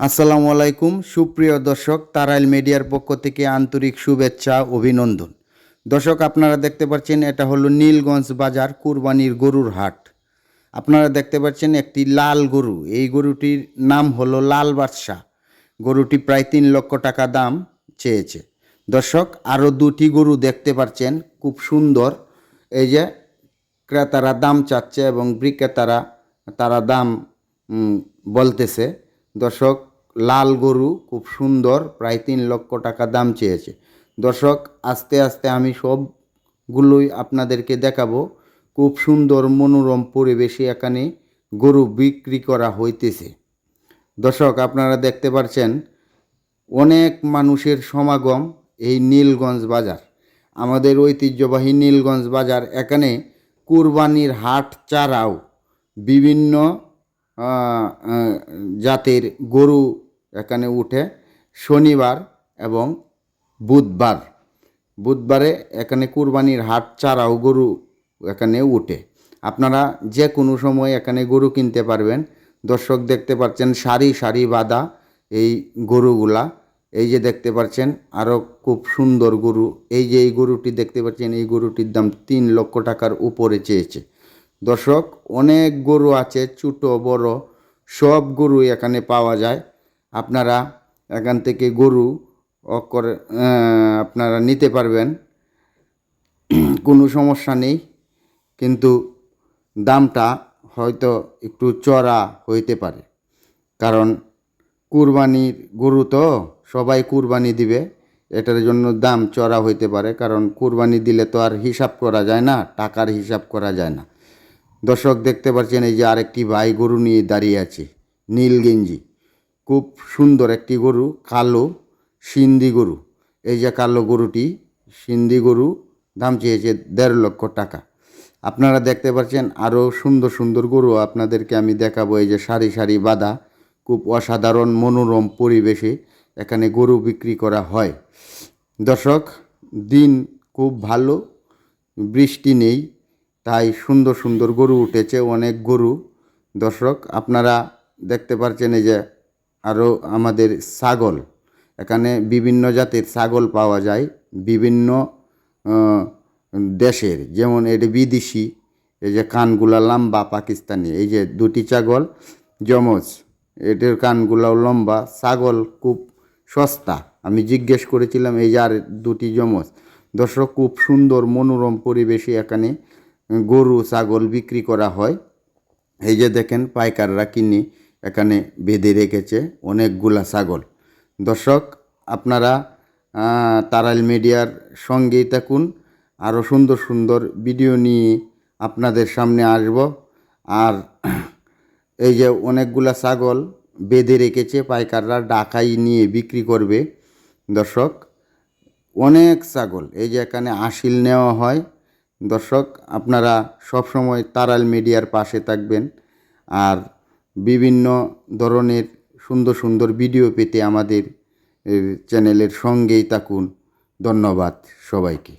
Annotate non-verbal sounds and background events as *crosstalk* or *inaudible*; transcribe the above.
আসসালামু আলাইকুম, সুপ্রিয় দর্শক, তারাইল মিডিয়ার পক্ষ থেকে আন্তরিক শুভেচ্ছা, অভিনন্দন। দর্শক, আপনারা দেখতে পাচ্ছেন, এটা হলো নীলগঞ্জ বাজার কুরবানির গরুর হাট। আপনারা দেখতে পাচ্ছেন একটি লাল গরু। এই গরুটির নাম হলো লাল বাদশাহ। গরুটি প্রায় তিন লক্ষ টাকা দাম চেয়েছে। দর্শক, আরও দুটি গরু দেখতে পাচ্ছেন, খুব সুন্দর। এই যে ক্রেতারা দাম চাচ্ছে এবং বিক্রেতারা তারা দাম বলতেছে। দর্শক, লাল গরু খুব সুন্দর, প্রায় তিন লক্ষ টাকা দাম চেয়েছে। দর্শক, আস্তে আস্তে আমি সবগুলোই আপনাদেরকে দেখাবো। খুব সুন্দর মনোরম পরিবেশে এখানে গরু বিক্রি করা হইতেছে। দর্শক, আপনারা দেখতে পাচ্ছেন অনেক মানুষের সমাগম এই নীলগঞ্জ বাজার। আমাদের ঐতিহ্যবাহী নীলগঞ্জ বাজার এখানে কুরবানির হাট ছাড়াও বিভিন্ন জাতের গরু এখানে উঠে শনিবার এবং বুধবার। বুধবারে এখানে কুরবানির হাট চারাও গরু এখানে উঠে। আপনারা যে কোনো সময় এখানে গরু কিনতে পারবেন। দর্শক দেখতে পাচ্ছেন সারি সারি বাঁধা এই গরুগুলা। এই যে দেখতে পাচ্ছেন আরও খুব সুন্দর গরু। এই যে এই গরুটি দেখতে পাচ্ছেন, এই গরুটির দাম তিন লক্ষ টাকার উপরে চেয়েছে। দর্শক অনেক গরু আছে ছোট বড় সব গরু এখানে পাওয়া যায়। আপনারা এখান থেকে গরু আহ, আপনারা নিতে পারবেন। *clears throat* কোনো সমস্যা নেই কিন্তু দামটা হয়তো একটু চড়া হইতে পারে। কারণ কুরবানির গরু তো সবাই কুরবানি দিবে এটার জন্য দাম চড়া হইতে পারে। কারণ কুরবানি দিলে তো আর হিসাব করা যায় না টাকার হিসাব করা যায় না। দর্শক দেখতে পাচ্ছেন এই যে আরেকটি ভাই গরু নিয়ে দাঁড়িয়ে আছে, নীল গেঞ্জি। খুব সুন্দর একটি গরু, কালো সিন্ধি গরু। এই যে কালো গরুটি, সিন্ধি গরু, দাম চেয়েছে দেড় লক্ষ টাকা। আপনারা দেখতে পাচ্ছেন আরও সুন্দর সুন্দর গরু আপনাদেরকে আমি দেখাবো। এই যে সারি সারি বাঁধা, খুব অসাধারণ মনোরম পরিবেশে এখানে গরু বিক্রি করা হয়। দর্শক, দিন খুব ভালো, বৃষ্টি নেই তাই সুন্দর সুন্দর গরু উঠেছে, অনেক গরু। দর্শক, আপনারা দেখতে পাচ্ছেন এই যে আরও আমাদের ছাগল। এখানে বিভিন্ন জাতের ছাগল পাওয়া যায়, বিভিন্ন দেশের। যেমন এটি বিদেশি, এই যে কানগুলা লম্বা পাকিস্তানি, এই যে দুটি ছাগল, যমজ। এটির কানগুলাও লম্বা, ছাগল খুব সস্তা। আমি জিজ্ঞেস করেছিলাম, এই যে আর দুটি যমজ। দর্শক, খুব সুন্দর, মনোরম পরিবেশে এখানে গরু, ছাগল বিক্রি করা হয়। এই যে দেখেন পাইকাররা কিনে এখানে বেঁধে রেখেছে অনেকগুলা ছাগল। দর্শক, আপনারা তারাইল মিডিয়ার সঙ্গেই থাকুন। আরও সুন্দর সুন্দর ভিডিও নিয়ে আপনাদের সামনে আসব। আর *clears throat* এই যে অনেকগুলা ছাগল বেঁধে রেখেছে পাইকাররা ডাকাই নিয়ে বিক্রি করবে। দর্শক, অনেক ছাগল, এই যে এখানে আসিল নেওয়া হয়। দর্শক, আপনারা সবসময় তারাল মিডিয়ার পাশে থাকবেন আর বিভিন্ন ধরনের সুন্দর সুন্দর ভিডিও পেতে আমাদের চ্যানেলের সঙ্গেই থাকুন। ধন্যবাদ সবাইকে।